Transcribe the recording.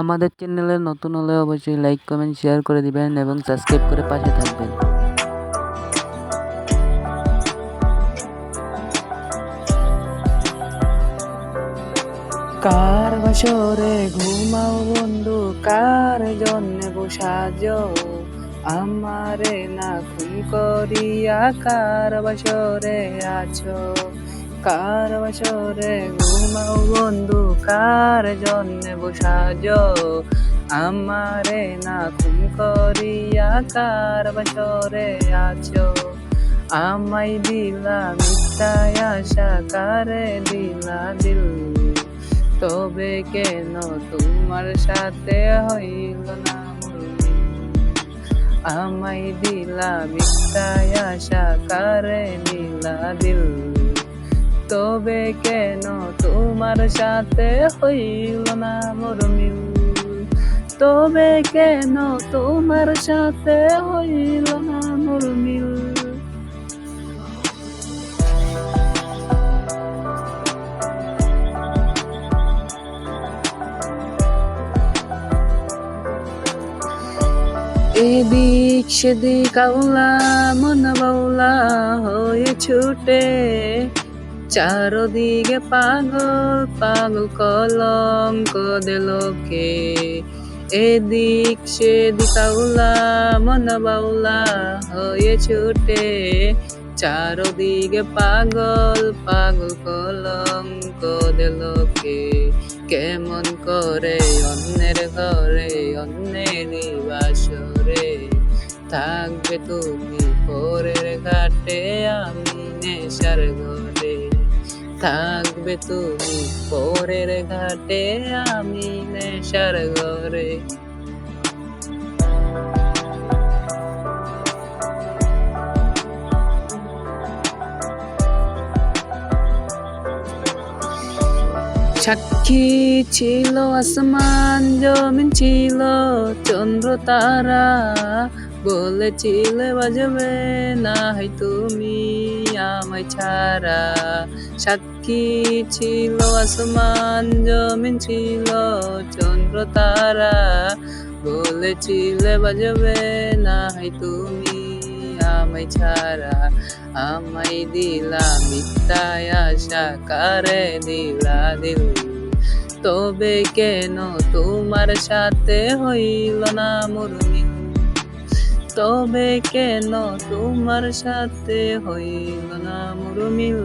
আমাদের চ্যানেলে নতুন হলে অবশ্যই লাইক কমেন্ট শেয়ার করে দিবেন এবং সাবস্ক্রাইব করে পাশে থাকবেন। কার বাসরে ঘুমাও বন্ধু? কার জন্যে বসাজ আমারে না খুন করিয়া কার বাসরে আছো? কার বাসরে ঘুমাও বন্ধু, কার জন্যে বসাজ আমারে না খুন করিয়া কার বাসরে আছো। আমাই দিলা মিথ্যায় আশা, কারে দিলা দিল? তবে কেন তোমার সাথে হইল না আমাই দিলা মিথ্যায় আশা, কারে দিলা দিল? তবে কেন তোমার সাথে হইল না মোর মিল? তবে কেন তোমার সাথে হইল না মোর মিল? এদিক সেদিক আউলা মন বাউলা হয়ে ছুটে চারদিকে পাগল পাগল কলঙ্ক দিলকে এদিক সেদিক আউলা, মন বাউলা হয়ে ছুটে। চারদিকে পাগল পাগল কলঙ্ক দিলকে কেমন করে অন্যের ঘরে অন্যেরই বাসরে থাকবে তুমি পরের ঘাটে, আমি নেশার ঘরে। থাকবে তুমি পরের ঘাটে আমি নেশার ঘরে। সাক্ষী ছিল আসমান জমিন ছিল চন্দ্র তারা বলেছিলে বাজবে না হয় তুমি আমায় ছাড়া। সাক্ষী ছিল, আসমান, জমিন ছিল, চন্দ্র, তারা। বলেছিলে বাজবে না হয় তুমি আমায় ছাড়া। আমায় দিলা মিথ্যায় আশা, কারে দিলা দিল? তবে কেন তোমার সাথে হইল না মোর মিল তবে কেন তোমার সাথে হইল না মোর মিল